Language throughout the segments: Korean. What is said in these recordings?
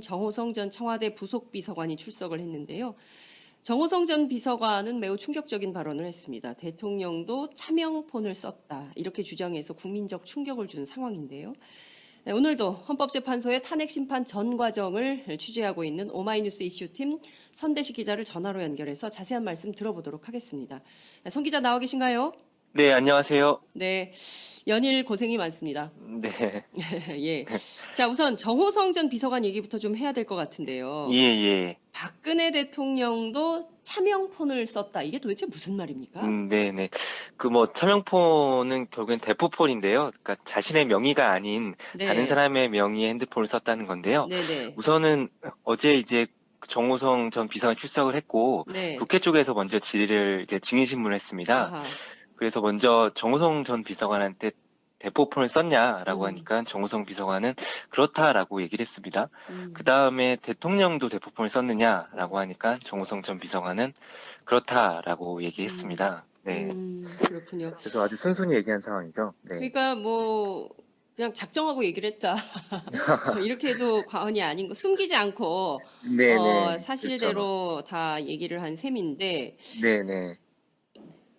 정호성 전 청와대 부속 비서관이 출석을 했는데요. 정호성 전 비서관은 매우 충격적인 발언을 했습니다. 대통령도 차명폰을 썼다 이렇게 주장해서 국민적 충격을 준 상황인데요. 네, 오늘도 헌법재판소의 탄핵 심판 전 과정을 취재하고 있는 오마이뉴스 이슈팀 선대식 기자를 전화로 연결해서 자세한 말씀 들어보도록 하겠습니다. 네, 선 기자 나와 계신가요? 네, 안녕하세요. 네, 연일 고생이 많습니다. 네, 예. 자, 우선 정호성 전 비서관 얘기부터 좀 해야 될 것 같은데요. 예, 예. 박근혜 대통령도 차명폰을 썼다. 이게 도대체 무슨 말입니까? 음, 네, 네. 그 뭐 차명폰은 결국엔 대포폰인데요. 그러니까 자신의 명의가 아닌 네. 다른 사람의 명의의 핸드폰을 썼다는 건데요. 네네. 우선은 어제 이제 정호성 전 비서관 출석을 했고 네. 국회 쪽에서 먼저 질의를 이제 증인 신문을 했습니다. 아하. 그래서 먼저 정호성 전 비서관한테 대포폰을 썼냐라고 음. 하니까 정호성 비서관은 그렇다라고 얘기를 했습니다. 음. 그 다음에 대통령도 대포폰을 썼느냐라고 하니까 정호성 전 비서관은 그렇다라고 얘기했습니다. 네. 음, 그렇군요. 그래서 아주 순순히 얘기한 상황이죠. 네. 그러니까 뭐 그냥 작정하고 얘기를 했다. 이렇게 해도 과언이 아닌 거 숨기지 않고 네, 어, 네. 사실대로 다 얘기를 한 셈인데 그렇죠. 네, 네.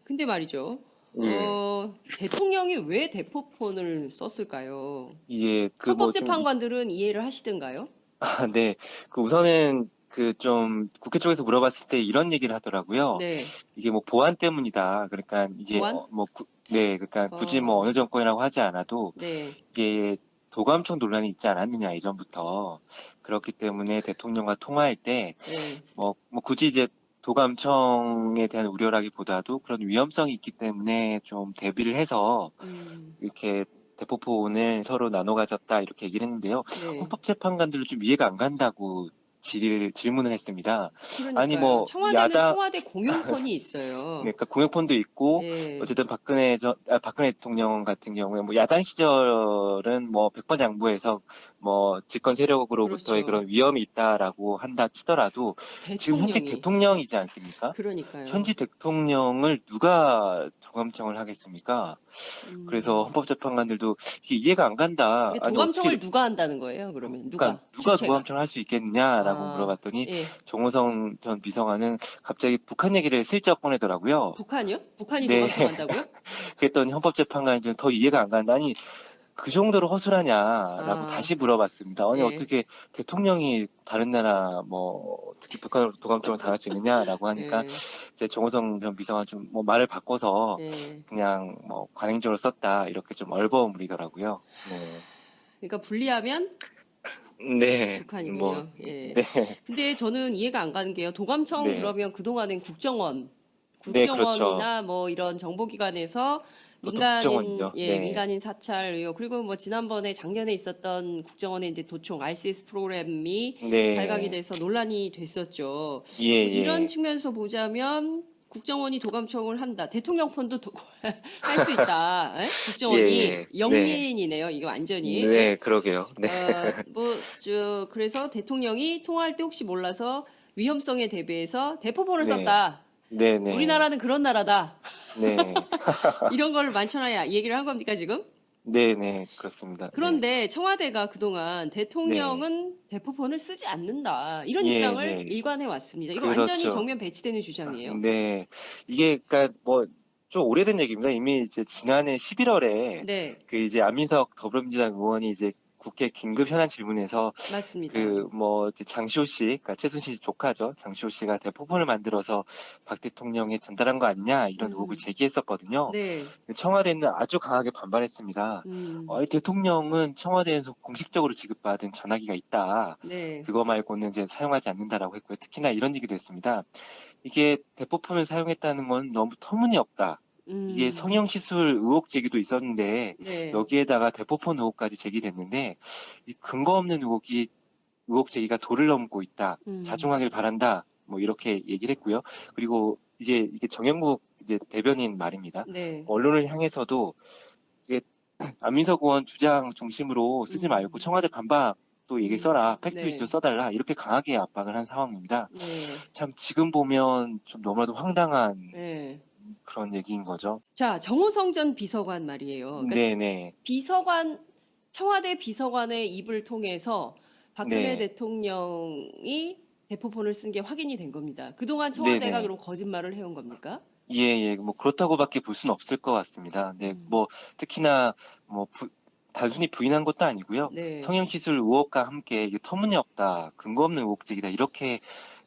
근데 말이죠. 예. 어, 대통령이 왜 대포폰을 썼을까요? 이게 그뭐 좀, 헌법재판관들은 이해를 하시던가요? 아, 네. 그 우선은 그 좀 국회 쪽에서 물어봤을 때 이런 얘기를 하더라고요. 네. 이게 뭐 보안 때문이다. 그러니까 이게 보안? 어, 뭐 구, 네, 그러니까 굳이 어. 뭐 어느 정권이라고 하지 않아도 네. 이게 도감청 논란이 있지 않았느냐 이전부터 그렇기 때문에 대통령과 통화할 때 네. 뭐, 뭐 굳이 이제 도감청에 대한 우려라기보다도 그런 위험성이 있기 때문에 좀 대비를 해서 음, 이렇게 대포폰을 서로 나눠 가졌다 이렇게 얘기를 했는데요. 네. 헌법재판관들도 좀 이해가 안 간다고 질의를 질문을 했습니다. 그러니까요. 아니, 뭐, 청와대는 야당- 청와대 공용폰이 있어요. 그러니까 공역폰도 있고 예. 어쨌든 박근혜 전 아, 박근혜 대통령 같은 경우에 뭐 야당 시절은 뭐 100번 양보해서 뭐 집권 세력으로부터의 그렇죠. 그런 위험이 있다라고 한다 치더라도 지금 현재 대통령이. 대통령이지 않습니까? 그러니까요. 현지 대통령을 누가 도감청을 하겠습니까? 음. 그래서 헌법재판관들도 이게 이해가 안 간다. 이게 아니, 도감청을 어떻게 누가 한다는 거예요? 그러면 누가? 그러니까 누가 주체가? 도감청을 할 수 있겠냐라 고 아, 물어봤더니 예. 정호성 전 비서관은 갑자기 북한 얘기를 슬쩍 꺼내더라고요. 북한이요? 북한이 네. 도감청 한다고요? 그랬더니 헌법재판관이 더 이해가 안 간다. 아니 그 정도로 허술하냐라고 아. 다시 물어봤습니다. 아니 예. 어떻게 대통령이 다른 나라 뭐 특히 북한으로 도감청을 당할 수 있느냐라고 하니까 예. 이제 정호성 전 비서관 좀 뭐 말을 바꿔서 예. 그냥 뭐 관행적으로 썼다 이렇게 좀 얼버무리더라고요. 네. 그러니까 분리하면 네. 북한이군요. 뭐, 예. 네. 근데 저는 이해가 안 가는 게요. 도감청 네. 그러면 그동안엔 국정원, 네, 국정원이나 뭐 이런 정보기관에서 그것도 민간인 국정원이죠. 예 네. 민간인 사찰 의혹 그리고 뭐 지난번에 작년에 있었던 국정원의 이제 도청 RCS 프로그램이 네. 발각이 돼서 논란이 됐었죠. 예, 예. 이런 측면에서 보자면 국정원이 도감청을 한다. 대통령 폰도 할 수 있다. 에? 국정원이 예, 예. 영민이네요. 이게 완전히. 네, 그러게요. 네. 어, 뭐저 그래서 대통령이 통화할 때 혹시 몰라서 위험성에 대비해서 대포폰을 네. 썼다. 네, 네. 우리나라는 그런 나라다. 네. 이런 걸 많잖아요. 얘기를 한 겁니까 지금? 네, 네, 그렇습니다. 네. 그런데 청와대가 그동안 대통령은 대포폰을 쓰지 않는다. 이런 예, 입장을 네. 일관해 왔습니다. 이거 그렇죠. 완전히 정면 배치되는 주장이에요. 네. 이게 그러니까 뭐 좀 오래된 얘기입니다. 이미 이제 지난해 11월에 네, 그 이제 안민석 더불어민주당 의원이 이제 국회 긴급 현안 질문에서 맞습니다. 그 뭐 장시호 씨, 그러니까 최순실 조카죠. 장시호 씨가 대포폰을 만들어서 박 대통령에 전달한 거 아니냐 이런 음. 의혹을 제기했었거든요. 네, 청와대는 아주 강하게 반발했습니다. 음, 어, 이 대통령은 청와대에서 공식적으로 지급받은 전화기가 있다. 네, 그거 말고는 이제 사용하지 않는다라고 했고요. 특히나 이런 얘기도 했습니다. 이게 대포폰을 사용했다는 건 너무 터무니없다. 음, 이게 성형시술 의혹 제기도 있었는데 네, 여기에다가 대포폰 의혹까지 제기됐는데 이 근거 없는 의혹이 의혹 제기가 도를 넘고 있다. 음, 자중하길 바란다. 뭐 이렇게 얘기를 했고요. 그리고 이제 이게 정영국 이제 대변인 말입니다. 네, 언론을 향해서도 이게 안민석 의원 주장 중심으로 쓰지 음. 말고 청와대 반박 또 얘기 음. 써라 팩트 네. 위주로 써달라 이렇게 강하게 압박을 한 상황입니다. 네, 참 지금 보면 좀 너무나도 황당한 네. 그런 얘기인 거죠. 자, 정호성 전 비서관 말이에요. 그러니까 네네 비서관 청와대 비서관의 입을 통해서 박근혜 네. 대통령이 대포폰을 쓴 게 확인이 된 겁니다. 그동안 청와대가 네네. 그럼 거짓말을 해온 겁니까? 예, 예, 뭐 그렇다고밖에 볼 수는 없을 것 같습니다. 네, 음. 뭐 특히나 뭐 부- 단순히 부인한 것도 아니고요. 네. 성형시술 의혹과 함께 이게 터무니없다, 근거 없는 의혹적이다 이렇게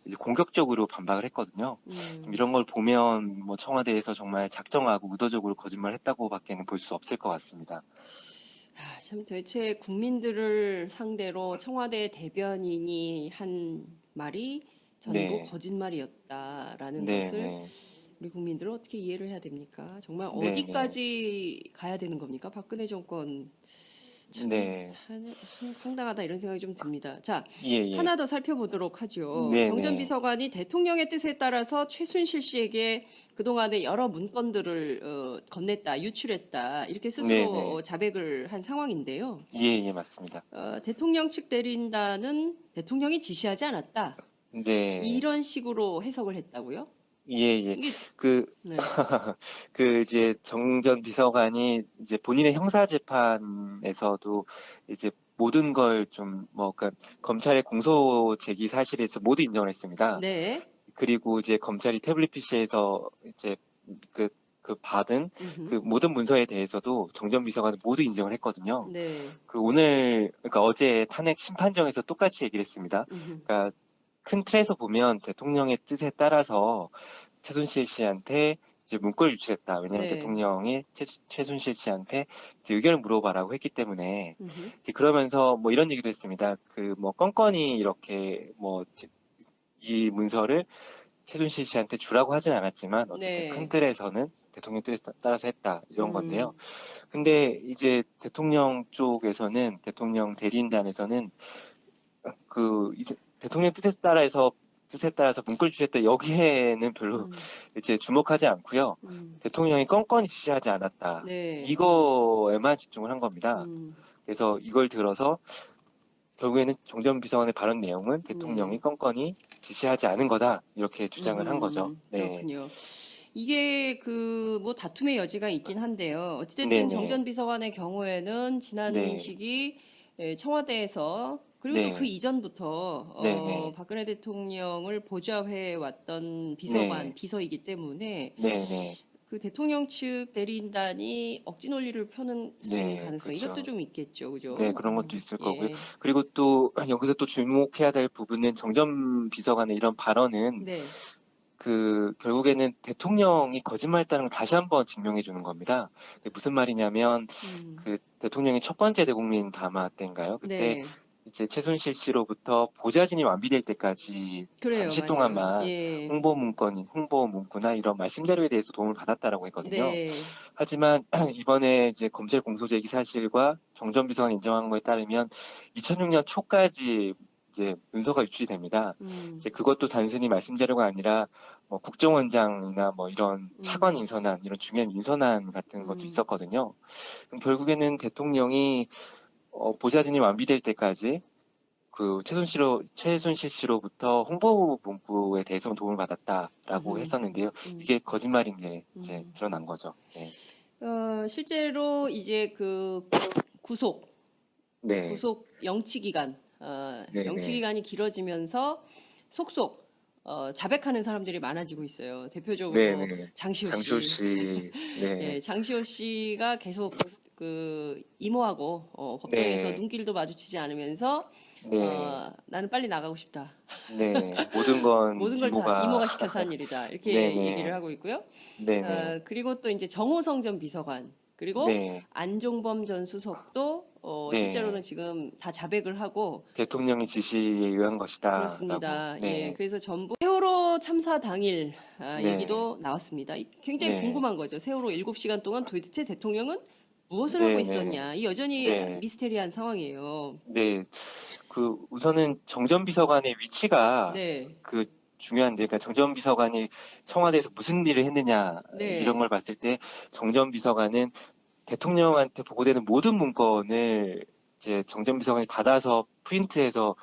이제 공격적으로 반박을 했거든요. 음. 좀 이런 걸 보면 뭐 청와대에서 정말 작정하고 의도적으로 거짓말했다고밖에는 볼 수 없을 것 같습니다. 아, 참 대체 국민들을 상대로 청와대 대변인이 한 말이 전부 네. 거짓말이었다라는 네, 것을 네. 우리 국민들은 어떻게 이해를 해야 됩니까? 정말 네, 어디까지 가야 되는 겁니까? 박근혜 정권 참 네. 상- 상- 상당하다 이런 생각이 좀 듭니다. 자, 예, 예. 하나 더 살펴보도록 하죠. 네, 정 전 네. 비서관이 대통령의 뜻에 따라서 최순실 씨에게 그동안의 여러 문건들을 어, 건넸다, 유출했다 이렇게 스스로 네, 네. 어, 자백을 한 상황인데요. 예, 예, 맞습니다. 어, 대통령 측 대리인단은 대통령이 지시하지 않았다 네. 이런 식으로 해석을 했다고요? 예, 예. 이게 그 네. 그 이제 정전 비서관이 이제 본인의 형사 재판에서도 이제 모든 걸 좀 뭐 그러니까 검찰의 공소 제기 사실에서 모두 인정을 했습니다. 네. 그리고 이제 검찰이 태블릿 PC에서 이제 그, 그 받은 음흠. 그 모든 문서에 대해서도 정전 비서관은 모두 인정을 했거든요. 네. 그 오늘 그러니까 어제 탄핵 심판정에서 똑같이 얘기를 했습니다. 음흠. 그러니까 큰 틀에서 보면 대통령의 뜻에 따라서 최순실 씨한테 이제 문건을 유출했다. 왜냐하면 네. 대통령이 최, 최순실 씨한테 의견을 물어봐라고 했기 때문에 그러면서 뭐 이런 얘기도 했습니다. 그 뭐 건건이 이렇게 뭐 이 문서를 최순실 씨한테 주라고 하진 않았지만 어쨌든 네. 큰 틀에서는 대통령 뜻에 따- 따라서 했다 이런 음. 건데요. 근데 이제 대통령 쪽에서는 대통령 대리인단에서는 그 이제 대통령 뜻에 따라서 뜻에 따라서 문건을 주셨다 여기에는 별로 음. 이제 주목하지 않고요. 음. 대통령이 건건히 지시하지 않았다. 네. 이거에만 집중을 한 겁니다. 음. 그래서 이걸 들어서 결국에는 정전 비서관의 발언 내용은 대통령이 네. 건건히 지시하지 않은 거다 이렇게 주장을 한 거죠. 음, 네, 그렇군요. 이게 그 뭐 다툼의 여지가 있긴 한데요. 어찌됐든 네네. 정전 비서관의 경우에는 지난 네. 시기 에, 청와대에서 그리고 네. 또그 이전부터 어, 네네. 박근혜 대통령을 보좌해 왔던 비서관 네. 비서이기 때문에 네, 네, 그 대통령 측 대리인단이 억지 논리를 펴는 네, 가능성 그렇죠. 이것도 좀 있겠죠, 그죠? 네, 그런 것도 있을 예. 거고요. 그리고 또 여기서 또 주목해야 될 부분은 정전 비서관의 이런 발언은 네, 그 결국에는 대통령이 거짓말했다는 걸 다시 한번 증명해 주는 겁니다. 그게 무슨 말이냐면 음, 그 대통령이 첫 번째 대국민 담화 때인가요? 그때 네, 이제 최순실 씨로부터 보좌진이 완비될 때까지 그래요, 잠시 맞아요. 동안만 예. 홍보 문건이 홍보 문구나 이런 말씀 자료에 대해서 도움을 받았다라고 했거든요. 네, 하지만 이번에 이제 검찰 공소 제기 사실과 정전 비서관 인정한 거에 따르면 2006년 초까지 이제 문서가 유출이 됩니다. 음, 이제 그것도 단순히 말씀 자료가 아니라 뭐 국정원장이나 뭐 이런 차관 인선안 이런 중요한 인선안 같은 것도 음. 있었거든요. 결국에는 대통령이 어, 보좌진이 완비될 때까지 그 최순실로 최순실 씨로부터 홍보 문구에 대해서 도움을 받았다라고 음. 했었는데요. 음. 이게 거짓말인 게 이제 음. 드러난 거죠. 네. 어, 실제로 이제 그 구속, 네. 구속 영치 기간, 어, 네, 영치 네. 기간이 길어지면서 속속 어, 자백하는 사람들이 많아지고 있어요. 대표적으로 네, 네. 장시호, 장시호 씨. 씨. 네. 예, 장시호 씨가 계속 그 이모하고 어, 법정에서 네. 눈길도 마주치지 않으면서 네. 어, 나는 빨리 나가고 싶다. 네. 모든 건 모든 걸 다 이모가 시켜서 한 일이다. 이렇게 네, 네. 얘기를 하고 있고요. 네, 네. 어, 그리고 또 이제 정호성 전 비서관 그리고 네. 안종범 전 수석도 어, 네. 실제로는 지금 다 자백을 하고 대통령의 지시에 의한 것이다. 그렇습니다. 라고. 예, 네. 그래서 전부 세월호 참사 당일 아, 네. 얘기도 나왔습니다. 이- 굉장히 네. 궁금한 거죠. 세월호 7시간 동안 도대체 대통령은 무엇을 네, 하고 네. 있었냐. 이 여전히 네. 미스테리한 상황이에요. 네. 그 우선은 정전 비서관의 위치가 네. 그 중요한데, 그러니까 정전 비서관이 청와대에서 무슨 일을 했느냐 네. 이런 걸 봤을 때 정전 비서관은 대통령한테 보고되는 모든 문건을 이제 정전 비서관이 받아서 프린트해서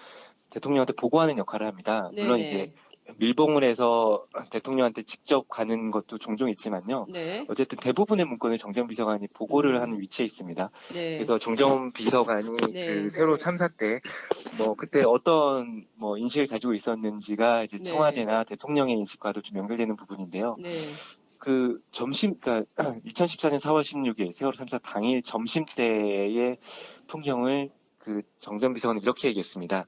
대통령한테 보고하는 역할을 합니다. 물론 네네. 이제 밀봉을 해서 대통령한테 직접 가는 것도 종종 있지만요. 네. 어쨌든 대부분의 문건을 정정 비서관이 보고를 음. 하는 위치에 있습니다. 네. 그래서 정정 비서관이 네. 그 세월호 참사 때 뭐 그때 어떤 뭐 인식을 가지고 있었는지가 이제 네. 청와대나 대통령의 인식과도 좀 연결되는 부분인데요. 네. 그 점심 그러니까 2014년 4월 16일 세월호 참사 당일 점심 때의 풍경을 그 정전 비서관은 이렇게 얘기했습니다.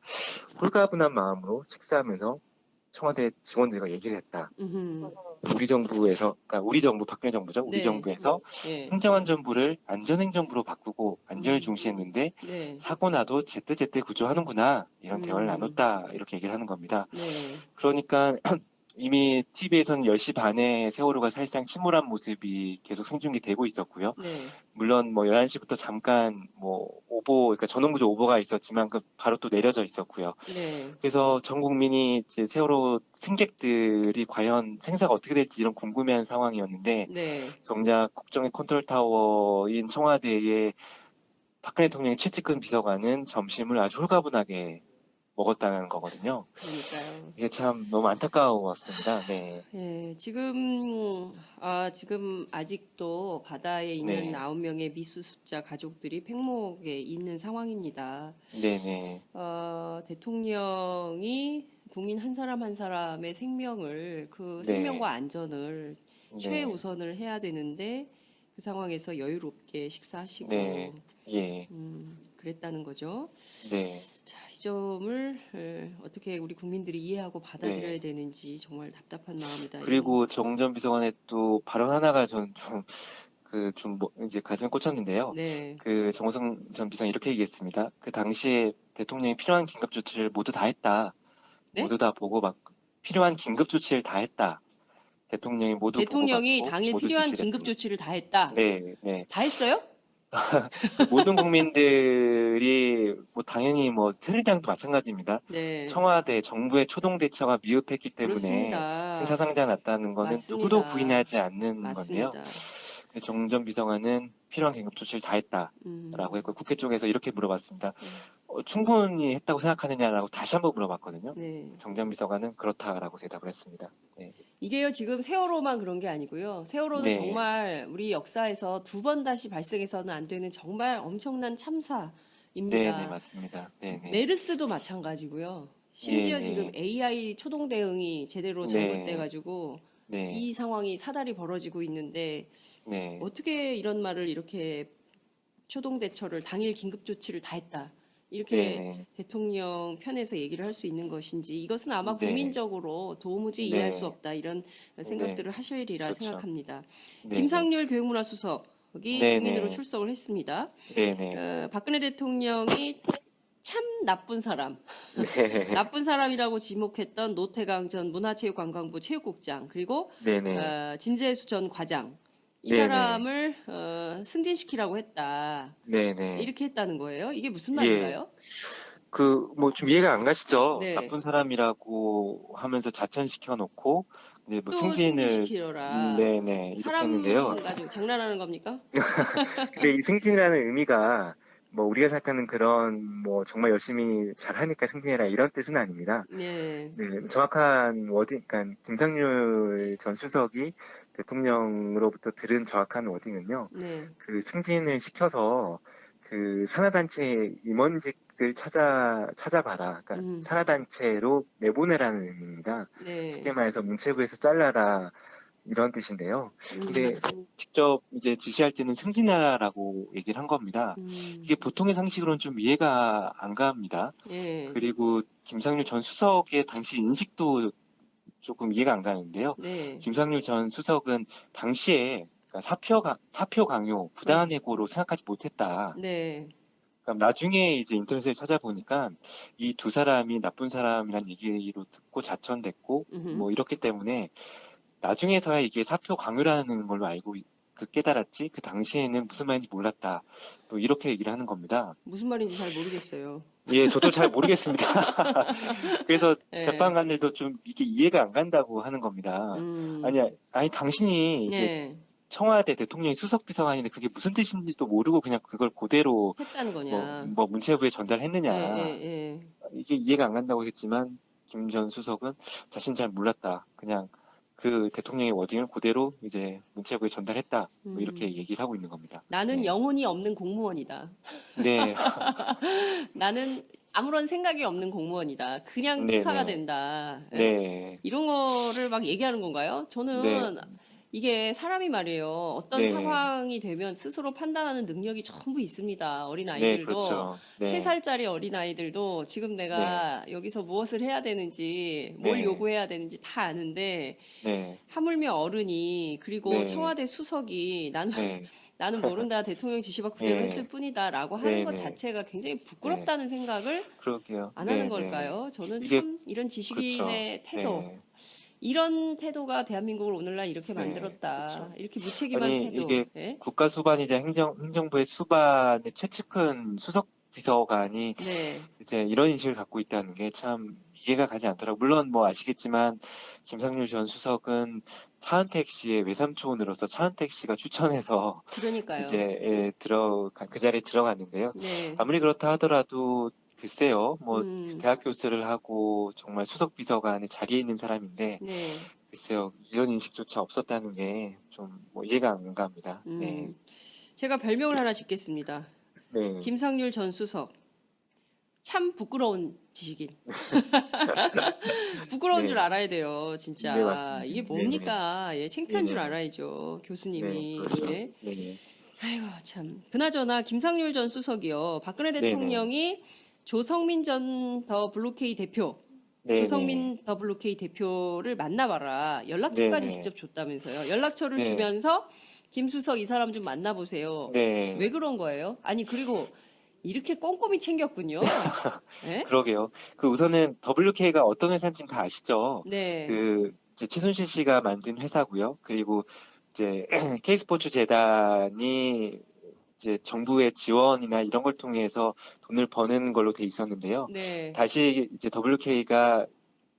홀가분한 마음으로 식사하면서 청와대 직원들과 얘기를 했다. 음흠. 우리 정부에서 그러니까 우리 정부 박근혜 정부죠. 우리 네. 정부에서 예. 행정안전부를 안전행정부로 바꾸고 안전을 음. 중시했는데 네. 사고 나도 제때제때 구조하는구나 이런 대화를 음. 나눴다 이렇게 얘기를 하는 겁니다. 네. 그러니까 이미 TV에서는 10시 반에 세월호가 사실상 침몰한 모습이 계속 생중계되고 있었고요. 네. 물론 뭐 11시부터 잠깐 뭐 오보 그러니까 전원구조 오보가 있었지만 그 바로 또 내려져 있었고요. 네. 그래서 전 국민이 이제 세월호 승객들이 과연 생사가 어떻게 될지 이런 궁금해한 상황이었는데 네. 정작 국정의 컨트롤 타워인 청와대의 박근혜 대통령의 최측근 비서관은 점심을 아주 홀가분하게 먹었다는 거거든요. 그러니까요. 이게 참 너무 안타까웠습니다. 네. 예, 지금 아 지금 아직도 바다에 있는 네. 아홉 명의 미수습자 가족들이 팽목에 있는 상황입니다. 네네. 어, 대통령이 국민 한 사람 한 사람의 생명을 그 네. 생명과 안전을 네. 최우선을 해야 되는데 그 상황에서 여유롭게 식사하시고 네. 예. 음, 그랬다는 거죠. 네. 자, 이 점을 에, 어떻게 우리 국민들이 이해하고 받아들여야 네. 되는지 정말 답답한 마음이다. 그리고 정전 비서관의 또 발언 하나가 전좀그좀 뭐 이제 가슴에 꽂혔는데요. 네. 그 정호성 전 비서관 이렇게 얘기했습니다. 그 당시에 대통령이 필요한 긴급 조치를 모두 다 했다. 네? 모두 다 보고 막 필요한 긴급 조치를 다 했다. 대통령이 모두 대통령이 보고 받고 당일 모두 필요한 긴급 조치를 다 했다. 네, 네. 다 했어요? 모든 국민들이 뭐 당연히 뭐 새누리당도 마찬가지입니다. 네. 청와대 정부의 초동 대처가 미흡했기 때문에 그렇습니다. 큰 사상자 났다는 거는 맞습니다. 누구도 부인하지 않는 맞습니다. 건데요. 정전 비서관은 필요한 긴급 조치를 다 했다라고 음. 했고 국회 쪽에서 이렇게 물어봤습니다. 음. 어, 충분히 했다고 생각하느냐라고 다시 한번 물어봤거든요. 네. 정전 비서관은 그렇다라고 대답을 했습니다. 네. 이게요 지금 세월호만 그런 게 아니고요. 세월호는 네. 정말 우리 역사에서 두 번 다시 발생해서는 안 되는 정말 엄청난 참사입니다. 네, 네, 맞습니다. 네, 네. 메르스도 마찬가지고요. 심지어 예, 네. 지금 AI 초동 대응이 제대로 네. 잘못돼 가지고 네, 이 상황이 사달이 벌어지고 있는데 네, 어떻게 이런 말을 이렇게 초동 대처를 당일 긴급 조치를 다 했다. 이렇게 네, 네. 대통령 편에서 얘기를 할 수 있는 것인지 이것은 아마 네. 국민적으로 도무지 이해할 네. 수 없다 이런 생각들을 하시리라 그렇죠. 생각합니다. 네, 김상률 교육문화 수석이 네, 증인으로 네. 출석을 했습니다. 네, 네, 어, 박근혜 대통령이 참 나쁜 사람, 네, 나쁜 사람이라고 지목했던 노태강 전 문화체육관광부 체육국장 그리고 네, 네, 어, 진재수 전 과장 이 네, 네. 사람을 어, 승진시키라고 했다. 네, 네. 이렇게 했다는 거예요. 이게 무슨 예. 말인가요? 그 뭐 좀 이해가 안 가시죠? 네. 나쁜 사람이라고 하면서 자천시켜 놓고 이제 뭐 또 승진을 승진시키려라. 음, 네, 네. 이렇게 사람 했는데요. 가지고 장난하는 겁니까? 근데 이 승진이라는 의미가 뭐 우리가 생각하는 그런 뭐 정말 열심히 잘하니까 승진해라 이런 뜻은 아닙니다. 네. 네, 정확한 워딩, 그러니까 김상률 전 수석이 대통령으로부터 들은 정확한 워딩은요. 네. 그 승진을 시켜서 그 산하단체 임원직을 찾아 찾아봐라. 그러니까 음. 산하단체로 내보내라는 의미입니다. 네. 쉽게 말해서 문체부에서 잘라라 이런 뜻인데요. 근데 직접 이제 지시할 때는 승진하라고 얘기를 한 겁니다. 음, 이게 보통의 상식으로는 좀 이해가 안 갑니다. 예. 그리고 김상률 전 수석의 당시 인식도 조금 이해가 안 가는데요. 네. 김상률 전 수석은 당시에 그러니까 사표, 강- 사표 강요, 부당한 해고로 생각하지 못했다. 네. 나중에 이제 인터넷을 찾아보니까 이 두 사람이 나쁜 사람이란 얘기로 듣고 자천됐고 음흠. 뭐 이렇기 때문에 나중에서야 이게 사표 강요라는 걸로 알고 있- 그 깨달았지 그 당시에는 무슨 말인지 몰랐다. 뭐 이렇게 얘기를 하는 겁니다. 무슨 말인지 잘 모르겠어요. 예, 저도 잘 모르겠습니다. 그래서 네. 재판관들도 좀 이게 이해가 안 간다고 하는 겁니다. 음. 아니, 아니 당신이 네. 청와대 대통령이 수석 비서관인데 그게 무슨 뜻인지도 모르고 그냥 그걸 그대로 했다는 뭐, 거냐. 뭐 문체부에 전달했느냐 예. 이게 이해가 안 간다고 했지만 김 전 수석은 자신 잘 몰랐다. 그냥 그 대통령의 워딩을 그대로 이제 문체부에 전달했다. 뭐 이렇게 음. 얘기를 하고 있는 겁니다. 나는 네. 영혼이 없는 공무원이다. 네, 나는 아무런 생각이 없는 공무원이다. 그냥 네, 수사가 네. 된다. 예? 네, 이런 거를 막 얘기하는 건가요? 저는 네. 이게 사람이 말이에요. 어떤 네. 상황이 되면 스스로 판단하는 능력이 전부 있습니다. 어린 네, 아이들도 그렇죠. 네, 세 살짜리 어린 아이들도 지금 내가 여기서 무엇을 해야 되는지 뭘 네. 요구해야 되는지 다 아는데 네, 하물며 어른이 그리고 네. 청와대 수석이 나는 네, 나는 모른다 대통령 지시받고 그대로 네. 했을 뿐이다 라고 하는 네, 것 네. 자체가 굉장히 부끄럽다는 생각을 그러게요. 안 네, 하는 네. 걸까요? 저는 이게- 참 이런 지식인의. 태도 네. 이런 태도가 대한민국을 오늘날 이렇게 네, 만들었다. 그렇죠. 이렇게 무책임한 아니, 태도. 이게 예? 국가 수반이자 행정 행정부의 수반의 최측근 수석 비서관이 네. 이제 이런 인식을 갖고 있다는 게 참 이해가 가지 않더라고요. 물론 뭐 아시겠지만 김상률 전 수석은 차은택 씨의 외삼촌으로서 차은택 씨가 추천해서 그러니까요. 이제 예, 들어가 그 자리에 들어갔는데요. 네. 아무리 그렇다 하더라도 글쎄요, 뭐 음, 대학 교수를 하고 정말 수석 비서관의 자리에 있는 사람인데 네. 글쎄요 이런 인식조차 없었다는 게 좀 뭐 이해가 안 갑니다. 음. 네, 제가 별명을 하나 짓겠습니다. 네, 김상률 전 수석. 참 부끄러운 지식인. 부끄러운 네. 줄 알아야 돼요, 진짜. 네. 이게 네, 뭡니까? 예, 창피한 줄 네. 알아야죠, 교수님이. 네, 그렇죠. 예. 네, 네. 아이고 참. 그나저나 김상률 전 수석이요. 박근혜. 대통령이 조성민 전 더 블루케이 대표, 네, 조성민 더 블루케이 대표를 만나봐라. 연락처까지 네네. 직접 줬다면서요. 연락처를 네. 주면서 김수석 이 사람 좀 만나보세요. 네. 왜 그런 거예요? 아니 그리고 이렇게 꼼꼼히 챙겼군요. 네? 그러게요. 그 우선은 WK가 어떤 회사인지 다 아시죠? 네. 그 이제 최순실 씨가 만든 회사고요. 그리고 이제 K스포츠 재단이 이제 정부의 지원이나 이런 걸 통해서 돈을 버는 걸로 돼 있었는데요. 네. 다시 이제 WK가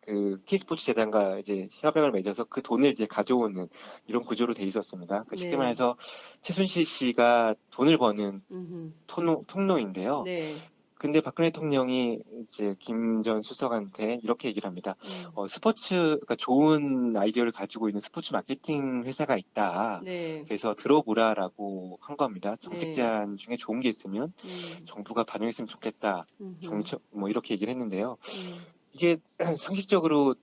그 K스포츠 재단과 이제 협약을 맺어서 그 돈을 이제 가져오는 이런 구조로 돼 있었습니다. 그 쉽게 네. 말해서 최순실 씨가 돈을 버는 음흠. 통로, 통로인데요. 네. 근데 박근혜 대통령이 이제 김 전 수석한테 이렇게 얘기를 합니다. 음. 어, 스포츠, 그러니까 좋은 아이디어를 가지고 있는 스포츠 마케팅 회사가 있다. 네. 그래서 들어보라라고 한 겁니다. 정책 네. 제안 중에 좋은 게 있으면 음. 정부가 반영했으면 좋겠다. 정책 뭐 이렇게 얘기를 했는데요. 음. 이게 상식적으로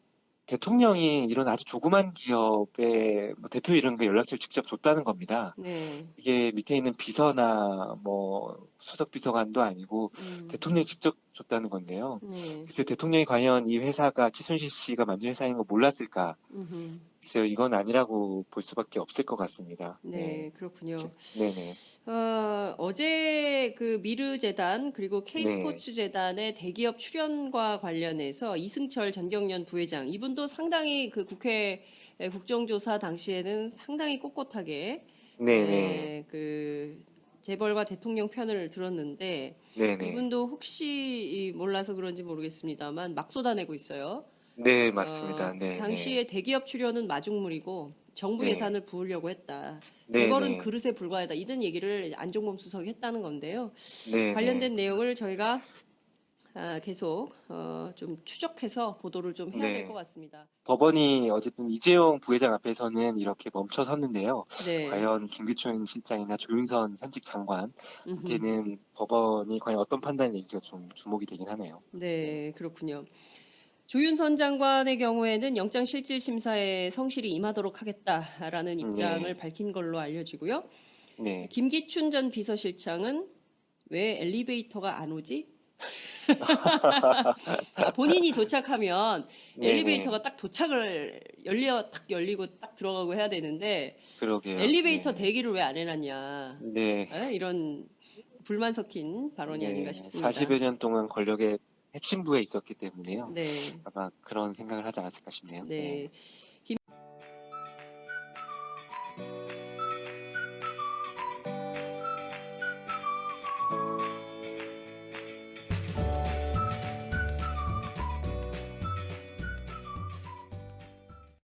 대통령이 이런 아주 조그만 기업의 뭐 대표 이런 거 연락처를 직접 줬다는 겁니다. 네. 이게 밑에 있는 비서나 뭐 수석 비서관도 아니고 음. 대통령이 직접 줬다는 건데요. 네. 글쎄 대통령이 과연 이 회사가 최순실 씨가 만든 회사인 거 몰랐을까? 음흠. 글쎄요 이건 아니라고 볼 수밖에 없을 것 같습니다. 네, 그렇군요. 네네. 어, 어제 그 미르 재단 그리고 네. K스포츠 재단의 대기업 출연과 관련해서 이승철 전경련 부회장 이분도 상당히 그 국회 국정조사 당시에는 상당히 꼿꼿하게 네네. 네, 그 재벌과 대통령 편을 들었는데 네네. 이분도 혹시 몰라서 그런지 모르겠습니다만 막 쏟아내고 있어요. 네 맞습니다. 어, 네. 당시에 대기업 출연은 마중물이고 정부 네. 예산을 부으려고 했다. 네, 재벌은 네. 그릇에 불과하다. 이런 얘기를 안종범 수석이 했다는 건데요. 네, 관련된 네. 내용을 저희가 아, 계속 어, 좀 추적해서 보도를 좀 해야 네. 될 것 같습니다. 법원이 어쨌든 이재용 부회장 앞에서는 이렇게 멈춰 섰는데요. 네. 과연 김기춘 실장이나 조윤선 현직. 장관한테는 법원이 과연 어떤 판단을 내릴지가 좀 주목이 되긴 하네요. 네, 그렇군요. 조윤선 장관의 경우에는 영장 실질 심사에 성실히 임하도록 하겠다라는 입장을 네. 밝힌 걸로 알려지고요. 네. 김기춘 전 비서실장은 왜 엘리베이터가 안 오지? 아, 본인이 도착하면 네, 엘리베이터가 딱 도착을 열려 딱 열리고 딱 들어가고 해야 되는데 그러게요. 엘리베이터 네. 대기를 왜 안 해놨냐 네. 에? 이런 불만 섞인 발언이 아닌가 싶습니다. 40여 년 동안 권력의 핵심부에 있었기 때문에요. 네, 아마 그런 생각을 하지 않았을까 싶네요. 네.